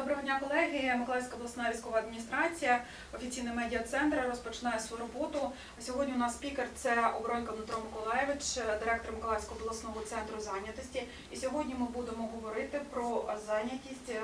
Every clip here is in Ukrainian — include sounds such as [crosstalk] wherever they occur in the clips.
Доброго дня, колеги. Миколаївська обласна військова адміністрація, офіційний медіа-центр розпочинає свою роботу. Сьогодні у нас спікер це Оборонько Дмитро Миколаєвич, директор Миколаївського обласного центру зайнятості. І сьогодні ми будемо говорити про зайнятість е,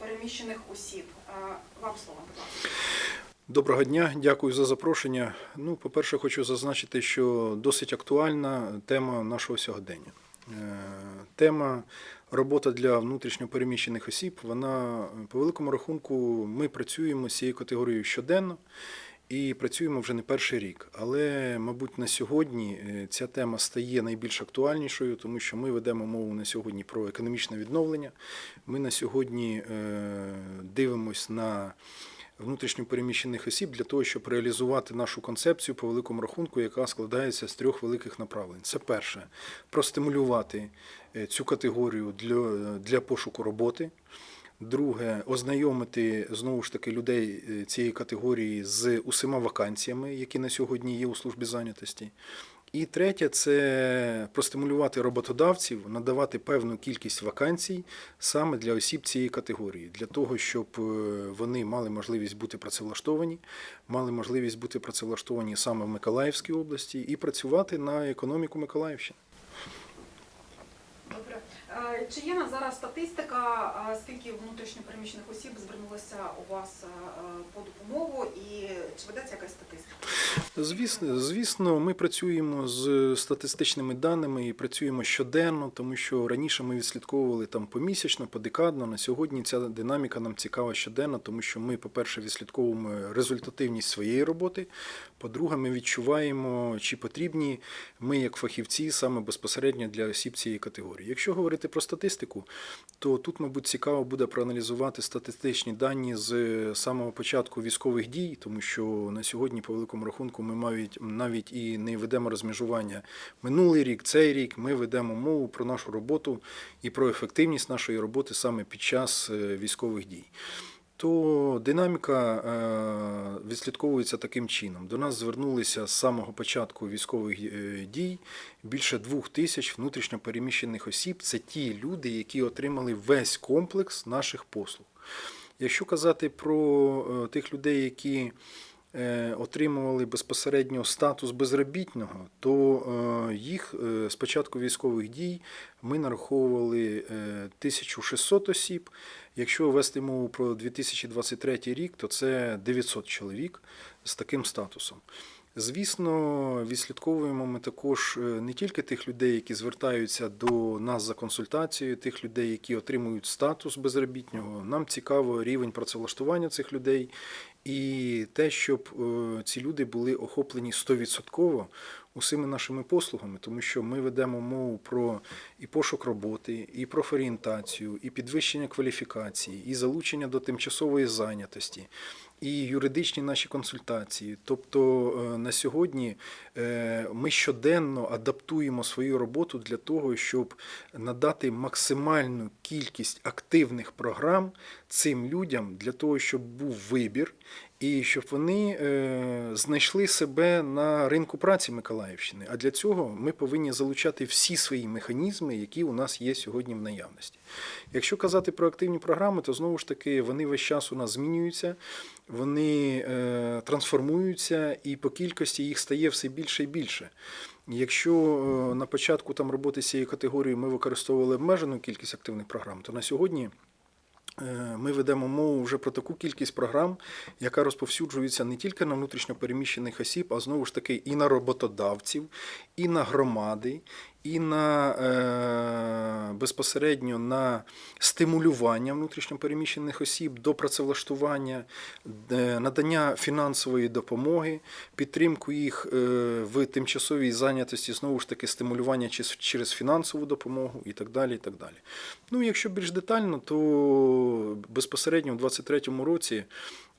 переміщених осіб. Е, Вам слово, будь ласка. Доброго дня, дякую за запрошення. Ну, по-перше, хочу зазначити, що досить актуальна тема нашого сьогодення. Е, Тема робота для внутрішньопереміщених осіб. Вона по великому рахунку ми працюємо з цією категорією щоденно і працюємо вже не перший рік. Але, мабуть, на сьогодні е, ця тема стає найбільш актуальнішою, тому що ми ведемо мову на сьогодні про економічне відновлення. Ми на сьогодні е, дивимось на внутрішньопереміщених осіб для того, щоб реалізувати нашу концепцію по великому рахунку, яка складається з трьох великих направлень. Це перше простимулювати е, цю категорію для, для пошуку роботи. Друге, ознайомити знову ж таки людей е, цієї категорії з усіма вакансіями, які на сьогодні є у службі зайнятості. І третє це простимулювати роботодавців, надавати певну кількість вакансій саме для осіб цієї категорії, для того, щоб е, вони мали можливість бути працевлаштовані, мали можливість бути працевлаштовані саме в Миколаївській області і працювати на економіку Миколаївщини. Добре. Е, Чи є на зараз статистика, е, скільки внутрішньопереміщених осіб звернулося у вас е, по допомогу і чи ведеться якась статистика? Звісно, звісно, ми працюємо з статистичними даними і працюємо щоденно, тому що раніше ми відслідковували там помісячно, подекадно. На сьогодні ця динаміка нам цікава щоденно, тому що ми, по-перше, відслідковуємо результативність своєї роботи. По-друге, ми відчуваємо, чи потрібні ми, як фахівці, саме безпосередньо для осіб цієї категорії. Якщо говорити про статистику, то тут, мабуть, цікаво буде проаналізувати статистичні дані з самого початку військових дій, тому що на сьогодні, по великому рахунку, ми навіть навіть і не ведемо розмежування минулий рік, цей рік. Ми ведемо мову про нашу роботу і про ефективність нашої роботи саме під час е, військових дій. То динаміка е, відслідковується таким чином. До нас звернулися з самого початку військових е, дій більше двох тисяч внутрішньопереміщених осіб. Це ті люди, які отримали весь комплекс наших послуг. Якщо казати про е, тих людей, які отримували безпосередньо статус безробітного, то е, їх е, з початку військових дій ми нараховували е, 1600 осіб. Якщо вести мову про 2023 рік, то це 900 чоловік з таким статусом. Звісно, відслідковуємо ми також е, не тільки тих людей, які звертаються до нас за консультацією, тих людей, які отримують статус безробітнього. Нам цікаво рівень працевлаштування цих людей і те, щоб е, ці люди були охоплені 100% усіми нашими послугами, тому що ми ведемо мову про і пошук роботи, і профорієнтацію, і підвищення кваліфікації, і залучення до тимчасової зайнятості. І юридичні наші консультації. Тобто е, на сьогодні е, ми щоденно адаптуємо свою роботу для того, щоб надати максимальну кількість активних програм цим людям для того, щоб був вибір і щоб вони е, знайшли себе на ринку праці Миколаївщини. А для цього ми повинні залучати всі свої механізми, які у нас є сьогодні в наявності. Якщо казати про активні програми, то знову ж таки вони весь час у нас змінюються, вони е, трансформуються, і по кількості їх стає все більше і більше. Якщо е, на початку там роботи з цією категорією ми використовували обмежену кількість активних програм, то на сьогодні ми ведемо мову вже про таку кількість програм, яка розповсюджується не тільки на внутрішньо переміщених осіб, а знову ж таки і на роботодавців, і на громади, і на е, безпосередньо на стимулювання внутрішньопереміщених осіб до працевлаштування, е, надання фінансової допомоги, підтримку їх е, в тимчасовій зайнятості, знову ж таки, стимулювання через, фінансову допомогу і так далі. І так далі. Ну, якщо більш детально, то безпосередньо в 2023 році.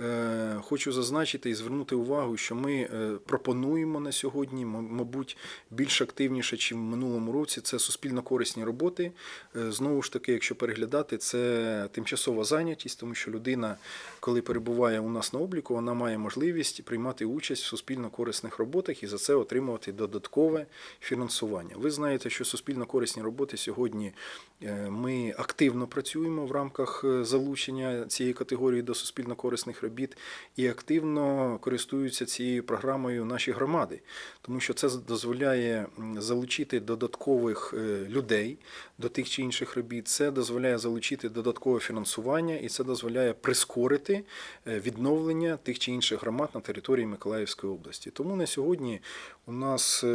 Е, Хочу зазначити і звернути увагу, що ми е, пропонуємо на сьогодні, мабуть, більш активніше, ніж в минулому році, це суспільно корисні роботи. Е, Знову ж таки, якщо переглядати, це тимчасова зайнятість, тому що людина, коли перебуває у нас на обліку, вона має можливість приймати участь в суспільно корисних роботах і за це отримувати додаткове фінансування. Ви знаєте, що суспільно корисні роботи сьогодні ми активно працюємо в рамках е, залучення цієї категорії до суспільно корисних робіт і активно користуються цією програмою наші громади, тому що це дозволяє залучити додаткових е, людей до тих чи інших робіт. Це дозволяє залучити додаткове фінансування і це дозволяє прискорити е, відновлення тих чи інших громад на території Миколаївської області. Тому на сьогодні у нас е,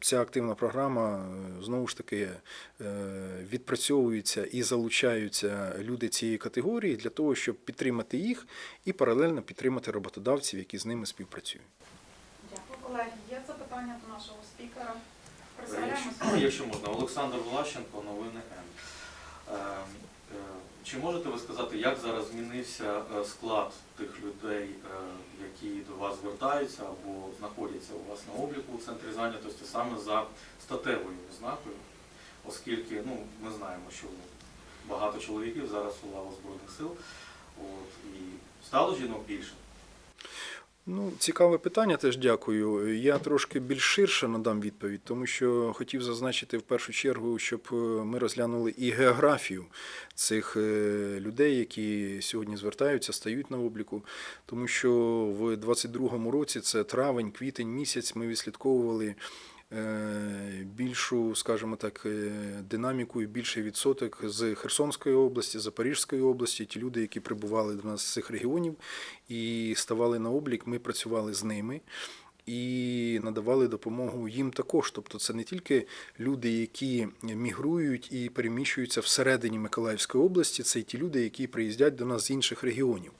ця активна програма е, знову ж таки е, відпрацьовується і залучаються люди цієї категорії для того, щоб підтримати їх і паралельно підтримати роботодавців, які з ними співпрацюють. Дякую, колеги. Є запитання до нашого спікера. Якщо, Представляємося. якщо можна, Олександр Влащенко, новини Н. Е, е, Чи можете ви сказати, як зараз змінився е, склад тих людей, які до вас звертаються або знаходяться у вас на обліку у центрі зайнятості саме за статевою ознакою? Оскільки ну, ми знаємо, що багато чоловіків зараз у лавах Збройних сил, от, і стало жінок більше. Ну, цікаве питання, теж дякую. Я трошки більш ширше надам відповідь, тому що хотів зазначити в першу чергу, щоб е, ми розглянули і географію цих е, людей, які сьогодні звертаються, стають на обліку. Тому що в 22-му році, це травень, квітень місяць, ми відслідковували більшу, скажімо так, е, динаміку і більший відсоток з Херсонської області, Запорізької області. Ті люди, які прибували до нас з цих регіонів і ставали на облік, ми працювали з ними. І надавали допомогу їм також. Тобто це не тільки люди, які мігрують і переміщуються всередині Миколаївської області, це й ті люди, які приїздять до нас з інших регіонів.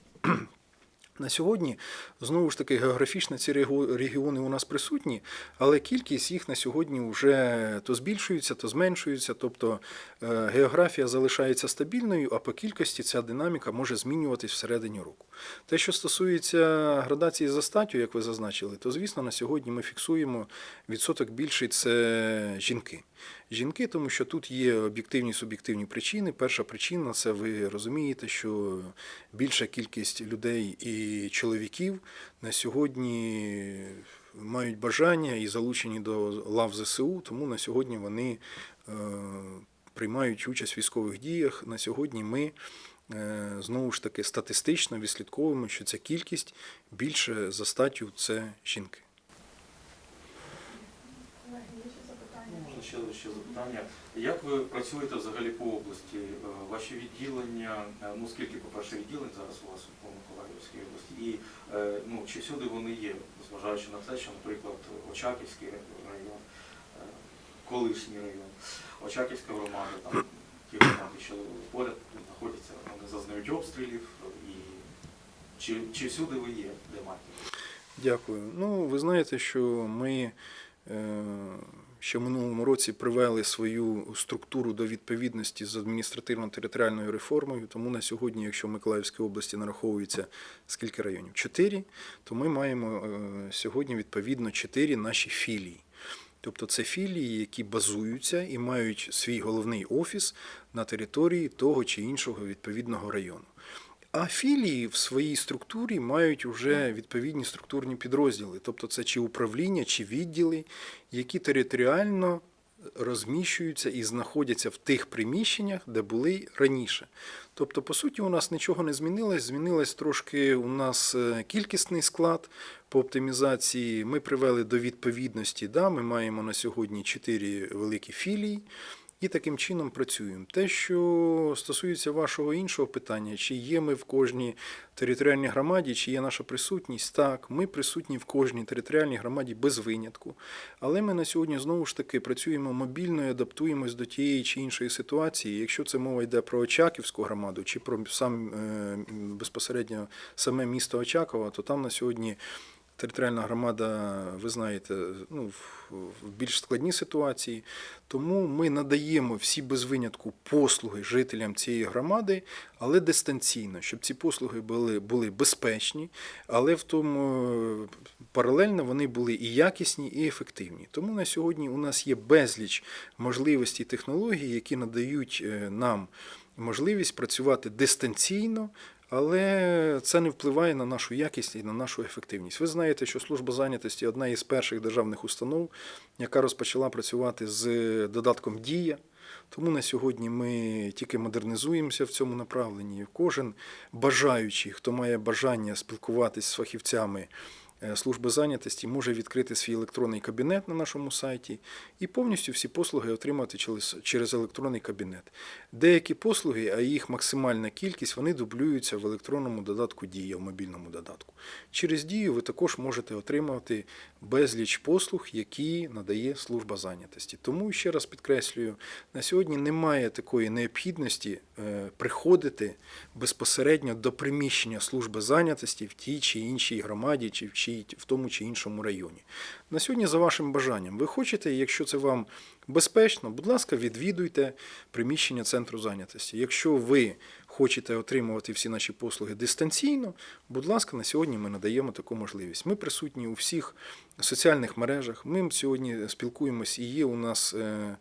На сьогодні знову ж таки географічно ці регіони у нас присутні, але кількість їх на сьогодні вже то збільшується, то зменшується. Тобто е, географія залишається стабільною, а по кількості ця динаміка може змінюватись всередині року. Те, що стосується градації за статтю, як ви зазначили, то звісно на сьогодні ми фіксуємо відсоток більший це жінки. Жінки, тому що тут є об'єктивні суб'єктивні причини. Перша причина це ви розумієте, що більша кількість людей і чоловіків на сьогодні мають бажання і залучені до лав ЗСУ, тому на сьогодні вони е, приймають участь в військових діях. На сьогодні ми е, знову ж таки статистично відслідковуємо, що ця кількість більше за статтю це жінки. Колеги, є ще запитання? Ну, Можна ще, ще запитання. Як ви працюєте взагалі по області? Е, Ваші відділення, е, ну скільки, по-перше, відділень зараз у вас по Миколаївській області, і е, ну, чи всюди вони є, зважаючи на те, що, наприклад, Очаківський район, колишній район, Очаківська громада, там ті громади, що поряд знаходяться, вони зазнають обстрілів, і чи, чи всюди ви є, де маєте? Дякую. Ну, ви знаєте, що ми ще в минулому році привели свою структуру до відповідності з адміністративно-територіальною реформою. Тому на сьогодні, якщо в Миколаївській області нараховується скільки районів? Чотири, то ми маємо е, сьогодні відповідно чотири наші філії. Тобто це філії, які базуються і мають свій головний офіс на території того чи іншого відповідного району. А філії в своїй структурі мають вже відповідні структурні підрозділи, тобто це чи управління, чи відділи, які територіально розміщуються і знаходяться в тих приміщеннях, де були раніше. Тобто, по суті, у нас нічого не змінилось. Змінилось трошки у нас е, кількісний склад по оптимізації. Ми привели до відповідності. Да, ми маємо на сьогодні чотири великі філії. І таким чином працюємо. Те, що стосується вашого іншого питання, чи є ми в кожній територіальній громаді, чи є наша присутність, так, ми присутні в кожній територіальній громаді без винятку. Але ми на сьогодні знову ж таки працюємо мобільно і адаптуємось до тієї чи іншої ситуації. Якщо це мова йде про Очаківську громаду чи про сам е, безпосередньо саме місто Очакова, то там на сьогодні територіальна громада, ви знаєте, ну, в- більш складній ситуації. Тому ми надаємо всі без винятку послуги жителям цієї громади, але дистанційно, щоб ці послуги були, були безпечні, але в тому паралельно вони були і якісні, і ефективні. Тому на сьогодні у нас є безліч можливостей технологій, які надають е, нам можливість працювати дистанційно. Але це не впливає на нашу якість і на нашу ефективність. Ви знаєте, що служба зайнятості одна із перших державних установ, яка розпочала працювати з додатком Дія. Тому на сьогодні ми тільки модернізуємося в цьому направленні. Кожен бажаючий, хто має бажання спілкуватися з фахівцями служби зайнятості, може відкрити свій електронний кабінет на нашому сайті і повністю всі послуги отримати через електронний кабінет. Деякі послуги, а їх максимальна кількість, вони дублюються в електронному додатку Дія, в мобільному додатку. Через Дію ви також можете отримати безліч послуг, які надає служба зайнятості. Тому ще раз підкреслюю, на сьогодні немає такої необхідності е, приходити безпосередньо до приміщення служби зайнятості в тій чи іншій громаді, чи в, тому чи іншому районі. На сьогодні, за вашим бажанням, ви хочете, якщо це вам безпечно, будь ласка, відвідуйте приміщення центру зайнятості. Якщо ви хочете отримувати всі наші послуги дистанційно, будь ласка, на сьогодні ми надаємо таку можливість. Ми присутні у всіх соціальних мережах. Ми сьогодні спілкуємось і є у нас е,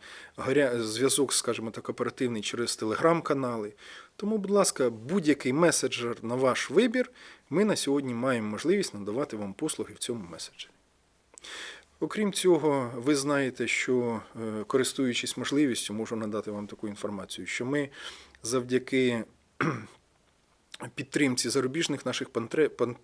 зв'язок, скажімо так, оперативний через телеграм-канали. Тому, будь ласка, будь-який меседжер на ваш вибір, ми на сьогодні маємо можливість надавати вам послуги в цьому меседжері. Окрім цього, ви знаєте, що е, користуючись можливістю, можу надати вам таку інформацію, що ми завдяки [clears throat] підтримці зарубіжних наших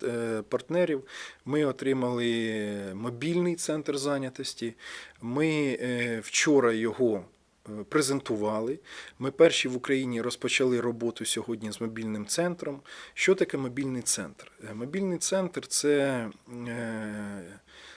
е, партнерів ми отримали мобільний центр зайнятості. Ми е, вчора його е, презентували. Ми перші в Україні розпочали роботу сьогодні з мобільним центром. Що таке мобільний центр? Мобільний центр це,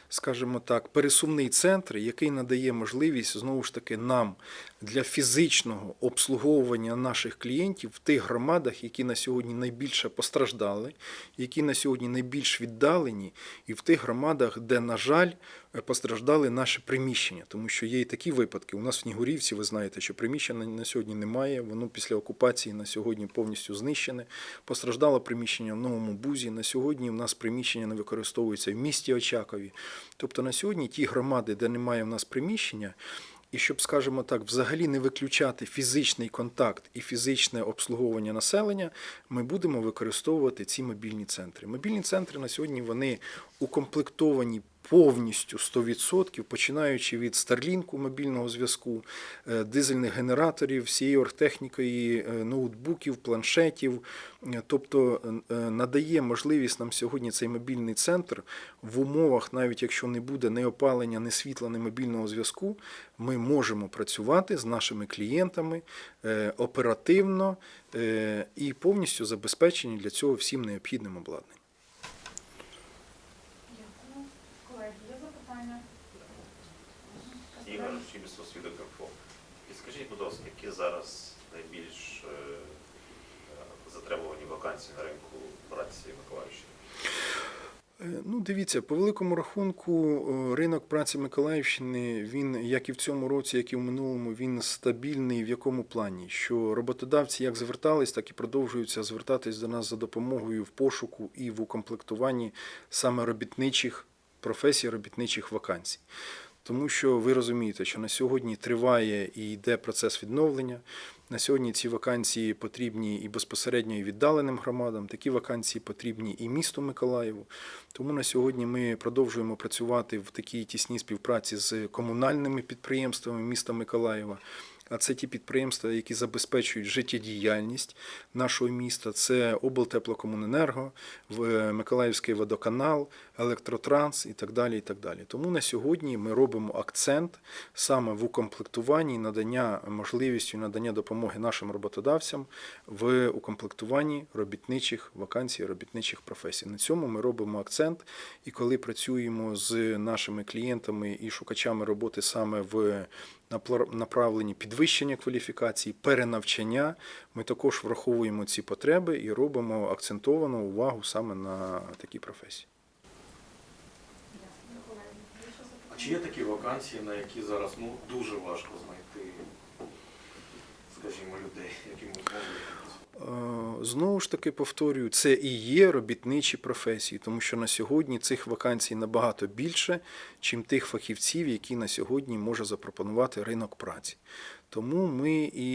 скажімо так, пересувний центр, який надає можливість знову ж таки нам для фізичного обслуговування наших клієнтів в тих громадах, які на сьогодні найбільше постраждали, які на сьогодні найбільш віддалені, і в тих громадах, де, на жаль, постраждали наші приміщення, тому що є і такі випадки. У нас в Снігурівці, ви знаєте, що приміщення на сьогодні немає, воно після окупації на сьогодні повністю знищене. Постраждало приміщення в Новому Бузі. На сьогодні в нас приміщення не використовується в місті Очакові. Тобто на сьогодні ті громади, де немає в нас приміщення, і щоб, скажімо так, взагалі не виключати фізичний контакт і фізичне обслуговування населення, ми будемо використовувати ці мобільні центри. Мобільні центри на сьогодні вони укомплектовані повністю 100%, починаючи від старлінку мобільного зв'язку, е, дизельних генераторів, всієї оргтехніки, е, ноутбуків, планшетів. Е, Тобто надає можливість нам сьогодні цей мобільний центр в умовах, навіть якщо не буде ні опалення, ні світла, ні мобільного зв'язку, ми можемо працювати з нашими клієнтами оперативно і повністю забезпечені для цього всім необхідним обладнанням. Дякую. Колеги, є запитання? Ігор Чібісов, свідок МФО. Підскажіть, будь ласка, які зараз найбільш е, е, затребувані вакансії на ринку праці Миколаївщини? Е, Ну, дивіться, по великому рахунку, ринок праці Миколаївщини, він, як і в цьому році, як і в минулому, він стабільний в якому плані? Що роботодавці як звертались, так і продовжуються звертатись до нас за допомогою в пошуку і в укомплектуванні саме робітничих професій, робітничих вакансій. Тому що ви розумієте, що на сьогодні триває і йде процес відновлення. На сьогодні ці вакансії потрібні і безпосередньо і віддаленим громадам, такі вакансії потрібні і місту Миколаєву. Тому на сьогодні ми продовжуємо працювати в такій тісній співпраці з комунальними підприємствами міста Миколаєва. А це ті підприємства, які забезпечують життєдіяльність нашого міста. Це облтеплокомуненерго, в- Миколаївський водоканал, електротранс і так далі. І так далі. Тому на сьогодні ми робимо акцент саме в укомплектуванні надання можливістю надання допомоги нашим роботодавцям в укомплектуванні робітничих вакансій, робітничих професій. На цьому ми робимо акцент. І коли працюємо з нашими клієнтами і шукачами роботи саме в направленні підвищення кваліфікації, перенавчання, ми також враховуємо ці потреби і робимо акцентовану увагу саме на такі професії. Чи є такі вакансії, на які зараз ну, дуже важко знайти, скажімо, людей, які можуть? Е, Знову ж таки повторюю, це і є робітничі професії, тому що на сьогодні цих вакансій набагато більше, чим тих фахівців, які на сьогодні може запропонувати ринок праці. Тому ми і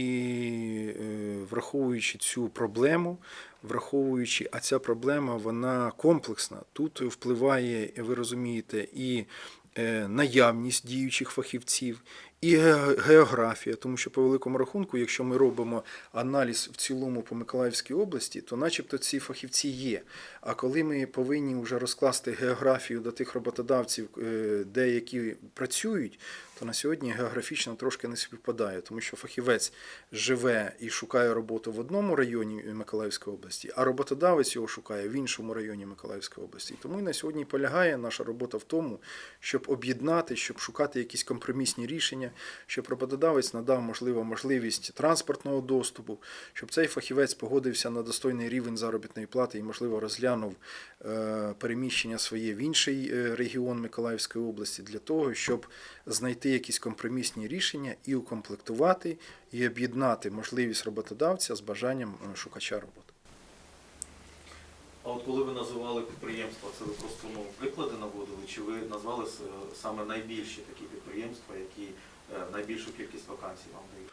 е, враховуючи цю проблему, враховуючи, а ця проблема вона комплексна. Тут впливає, ви розумієте, і наявність діючих фахівців, і географія, тому що по великому рахунку, якщо ми робимо аналіз в цілому по Миколаївській області, то начебто ці фахівці є. А коли ми повинні вже розкласти географію до тих роботодавців, е, де які працюють, то на сьогодні географічно трошки не співпадає, тому що фахівець живе і шукає роботу в одному районі Миколаївської області, а роботодавець його шукає в іншому районі Миколаївської області. Тому і на сьогодні полягає наша робота в тому, щоб об'єднати, щоб шукати якісь компромісні рішення, щоб роботодавець надав можливо можливість транспортного доступу, щоб цей фахівець погодився на достойний рівень заробітної плати і, можливо, розглянув е, переміщення своє в інший е, регіон Миколаївської області для того, щоб знайти якісь компромісні рішення і укомплектувати, і об'єднати можливість роботодавця з бажанням е, шукача роботи. А от коли ви називали підприємства, це ви просто ну, приклади наводили, чи ви назвали саме найбільші такі підприємства, які найбільшу кількість вакансій вам дають?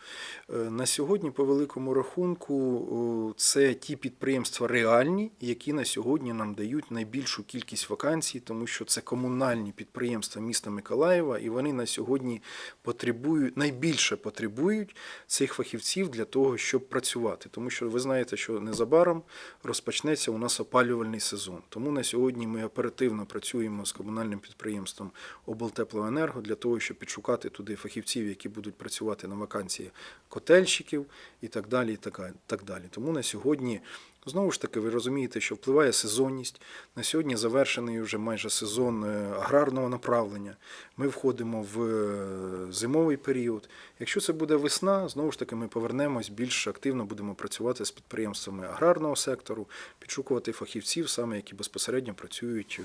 Е, На сьогодні, по великому рахунку, це ті підприємства реальні, які на сьогодні нам дають найбільшу кількість вакансій, тому що це комунальні підприємства міста Миколаєва, і вони на сьогодні потребують найбільше потребують цих фахівців для того, щоб працювати. Тому що ви знаєте, що незабаром розпочнеться у нас опалювальний сезон. Тому на сьогодні ми оперативно працюємо з комунальним підприємством облтеплоенерго для того, щоб підшукати туди фахівців, які будуть працювати на вакансії котельщиків і так далі. І так, так далі. Тому на сьогодні. Знову ж таки, ви розумієте, що впливає сезонність. На сьогодні завершений вже майже сезон е, аграрного направлення. Ми входимо в е, зимовий період. Якщо це буде весна, знову ж таки ми повернемось більш активно будемо працювати з підприємствами аграрного сектору, підшукувати фахівців, саме які безпосередньо працюють е,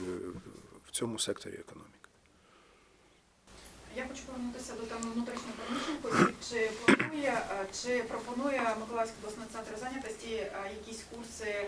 в цьому секторі економіки. Я хочу повернутися до теми внутрішньо переміщених. Чи планує, е, чи пропонує Миколаївський обласний центр зайнятості е, якісь курси е,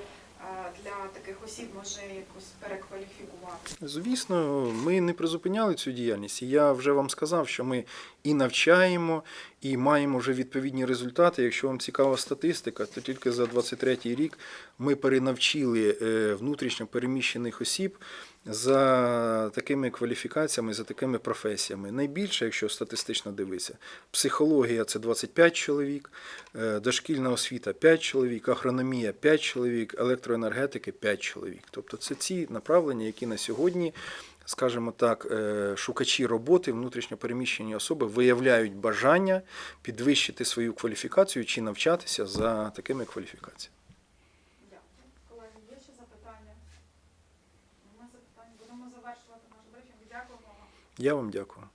для таких осіб, може якось перекваліфікувати? Звісно, ми не призупиняли цю діяльність. Я вже вам сказав, що ми і навчаємо, і маємо вже відповідні результати. Якщо вам цікава статистика, то тільки за 23 рік ми перенавчили внутрішньо переміщених осіб за такими кваліфікаціями, за такими професіями. Найбільше, якщо статистично дивитися, психологія це 25 чоловік, е, дошкільна освіта 5 чоловік, агрономія 5 чоловік, електроенергетики 5 чоловік. Тобто це ці направлення, які на сьогодні скажімо так, е, шукачі роботи, внутрішньопереміщені особи виявляють бажання підвищити свою кваліфікацію чи навчатися за такими кваліфікаціями. Дякую. Колеги, є ще запитання? Нема запитань. Будемо завершувати наш брифінг. Дякуємо вам. Я вам дякую.